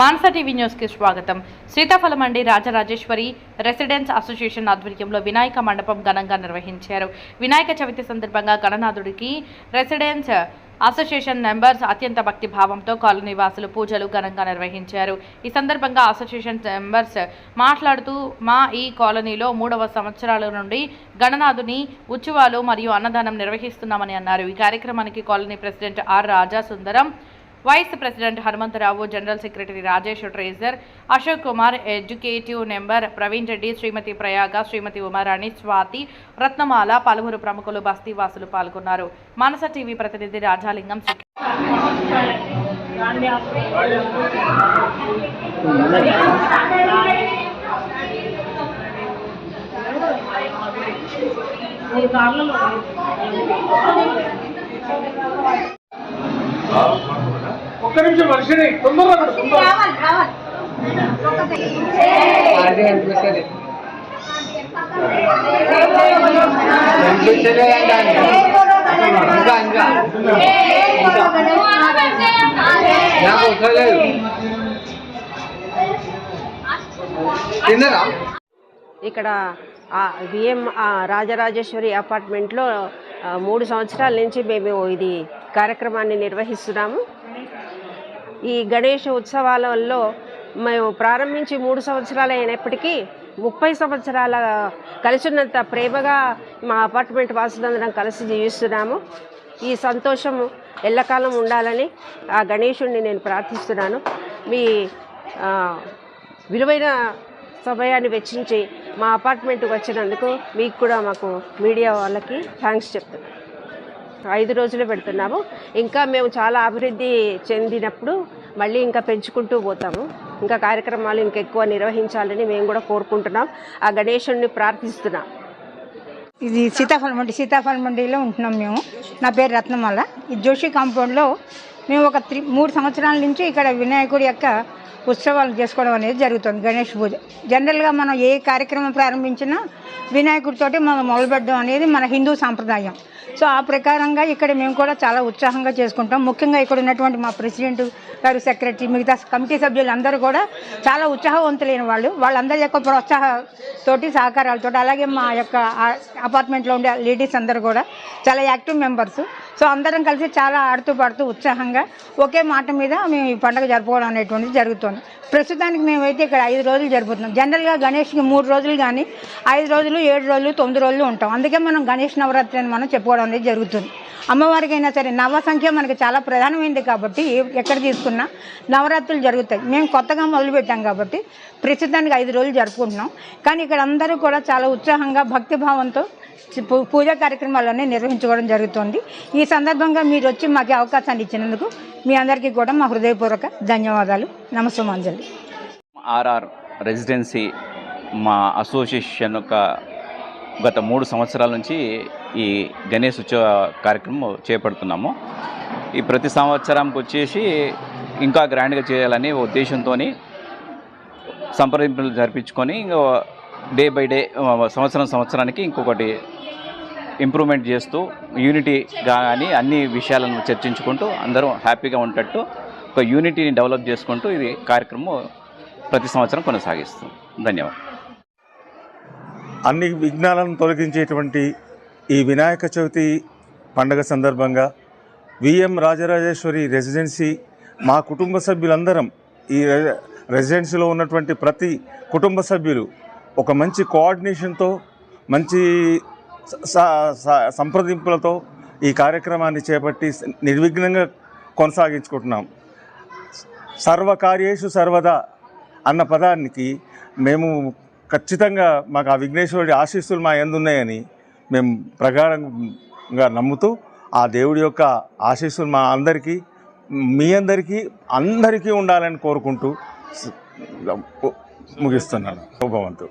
మానస TV న్యూస్కి స్వాగతం. సీతాఫలం మండి రాజరాజేశ్వరి రెసిడెన్స్ అసోసియేషన్ ఆధ్వర్యంలో వినాయక మండపం ఘనంగా నిర్వహించారు. వినాయక చవితి సందర్భంగా గణనాథుడికి రెసిడెన్స్ అసోసియేషన్ మెంబర్స్ అత్యంత భక్తి భావంతో కాలనీ వాసులు పూజలు ఘనంగా నిర్వహించారు. ఈ సందర్భంగా అసోసియేషన్ మెంబర్స్ మాట్లాడుతూ మా ఈ కాలనీలో మూడవ సంవత్సరాల నుండి గణనాథుని ఉత్సవాలు మరియు అన్నదానం నిర్వహిస్తున్నామని అన్నారు. ఈ కార్యక్రమానికి colony president R Raja Sundaram vice president Hanumantharao general secretary Rajesh treasurer Ashok Kumar executive member Praveen Reddy Shrimati Prayaga Shrimati Umarani Swathi Ratnamala పలువురు ప్రముఖులు బస్తీవాసులు పాల్గొన్నారు. మానస టీవీ ప్రతినిధి రాజాలింగం శ్రీ- ఒక్క నిమిషం వర్షిని తొందరగా రా, తొందరగా అదే అనిపిస్తుంది అనిపించలేదు ఇంకా ఇంకా. నాకు వస్తలేదు తిన్నరా? ఇక్కడ విఎం రాజరాజేశ్వరి అపార్ట్మెంట్లో మూడు సంవత్సరాల నుంచి మేము ఇది కార్యక్రమాన్ని నిర్వహిస్తున్నాము. ఈ గణేష ఉత్సవాలలో మేము ప్రారంభించి మూడు సంవత్సరాలు అయినప్పటికీ ముప్పై సంవత్సరాల కలిసినంత ప్రేమగా మా అపార్ట్మెంట్ వాసులందరం కలిసి జీవిస్తున్నాము. ఈ సంతోషం ఎల్లకాలం ఉండాలని ఆ గణేషుణ్ణి నేను ప్రార్థిస్తున్నాను. మీ విలువైన సమయాన్ని వెచ్చించి మా అపార్ట్మెంట్కి వచ్చినందుకు మీకు కూడా మాకు మీడియా వాళ్ళకి థ్యాంక్స్ చెప్తున్నాను. ఐదు రోజులు పెడుతున్నాము. ఇంకా మేము చాలా అభివృద్ధి చెందినప్పుడు మళ్ళీ ఇంకా పెంచుకుంటూ పోతాము. ఇంకా కార్యక్రమాలు ఇంకెక్కువ నిర్వహించాలని మేము కూడా కోరుకుంటున్నాం. ఆ గణేశుడిని ప్రార్థిస్తున్నాం. ఇది సీతాఫలం మండి సీతాఫలం మండిలో ఉంటున్నాం మేము. నా పేరు రత్నమాల. ఈ జోషి కాంపౌండ్లో మేము ఒక త్రీ మూడు సంవత్సరాల నుంచి ఇక్కడ వినాయకుడి యొక్క ఉత్సవాలు చేసుకోవడం అనేది జరుగుతుంది గణేష్ పూజ. జనరల్గా మనం ఏ కార్యక్రమం ప్రారంభించినా వినాయకుడితోటి మనం మొదలుపెట్టడం అనేది మన హిందూ సాంప్రదాయం. సో ఆ ప్రకారంగా ఇక్కడ మేము కూడా చాలా ఉత్సాహంగా చేసుకుంటాం. ముఖ్యంగా ఇక్కడ ఉన్నటువంటి మా ప్రెసిడెంట్ గారు సెక్రటరీ మిగతా కమిటీ సభ్యులు అందరూ కూడా చాలా ఉత్సాహవంతులైన వాళ్ళు. వాళ్ళందరి యొక్క ప్రోత్సాహతోటి సహకారాలతో అలాగే మా యొక్క అపార్ట్మెంట్లో ఉండే లేడీస్ అందరూ కూడా చాలా యాక్టివ్ మెంబర్స్. సో అందరం కలిసి చాలా ఆడుతూ పాడుతూ ఉత్సాహంగా ఒకే మాట మీద మేము ఈ పండుగ జరుపుకోవడం అనేటువంటిది జరుగుతుంది. ప్రస్తుతానికి మేమైతే ఇక్కడ ఐదు రోజులు జరుపుతున్నాం. జనరల్గా గణేష్కి మూడు రోజులు కానీ ఐదు రోజులు ఏడు రోజులు తొమ్మిది రోజులు ఉంటాం. అందుకే మనం గణేష్ నవరాత్రి అని మనం చెప్పుకోవడం అనేది జరుగుతుంది. అమ్మవారికి అయినా సరే నవ సంఖ్య మనకి చాలా ప్రధానమైంది కాబట్టి ఎక్కడ తీసుకున్నా నవరాత్రులు జరుగుతాయి. మేము కొత్తగా మొదలుపెట్టాం కాబట్టి ప్రస్తుతానికి ఐదు రోజులు జరుపుకుంటున్నాం. కానీ ఇక్కడ అందరూ కూడా చాలా ఉత్సాహంగా భక్తిభావంతో పూజా కార్యక్రమాలన్నీ నిర్వహించుకోవడం జరుగుతుంది. ఈ సందర్భంగా మీరు వచ్చి మాకు అవకాశాన్ని ఇచ్చినందుకు మీ అందరికీ కూడా మా హృదయపూర్వక ధన్యవాదాలు. నమస్తమాంజలి ఆర్ఆర్ రెసిడెన్సీ మా అసోసియేషన్ యొక్క గత మూడు సంవత్సరాల నుంచి ఈ గణేష్ ఉత్సవ కార్యక్రమం చేపడుతున్నాము. ఈ ప్రతి సంవత్సరంకి వచ్చేసి ఇంకా గ్రాండ్గా చేయాలనే ఉద్దేశంతో సంప్రదింపులు జరిపించుకొని ఇంకో డే బై డే సంవత్సరం సంవత్సరానికి ఇంకొకటి ఇంప్రూవ్మెంట్ చేస్తూ యూనిటీ కానీ అన్ని విషయాలను చర్చించుకుంటూ అందరూ హ్యాపీగా ఉండేట్టు ఒక యూనిటీని డెవలప్ చేసుకుంటూ ఇది కార్యక్రమం ప్రతి సంవత్సరం కొనసాగిస్తాం ధన్యవాదాలు. అన్ని విఘ్నాలను తొలగించేటువంటి ఈ వినాయక చవితి పండగ సందర్భంగా విఎం రాజరాజేశ్వరి రెసిడెన్సీ మా కుటుంబ సభ్యులందరం ఈ రెసిడెన్సీలో ఉన్నటువంటి ప్రతి కుటుంబ సభ్యులు ఒక మంచి కోఆర్డినేషన్తో మంచి సంప్రదింపులతో ఈ కార్యక్రమాన్ని చేపట్టి నిర్విఘ్నంగా కొనసాగించుకుంటున్నాం. సర్వకార్యేషు సర్వదా అన్న పదానికి మేము ఖచ్చితంగా మాకు ఆ విఘ్నేశ్వరుడి ఆశీస్సులు మా ఎందున్నాయని మేము ప్రగాఢంగా నమ్ముతూ ఆ దేవుడి యొక్క ఆశీస్సులు మా అందరికీ మీ అందరికీ అందరికీ ఉండాలని కోరుకుంటూ ముగిస్తున్నాను. శుభవంతు.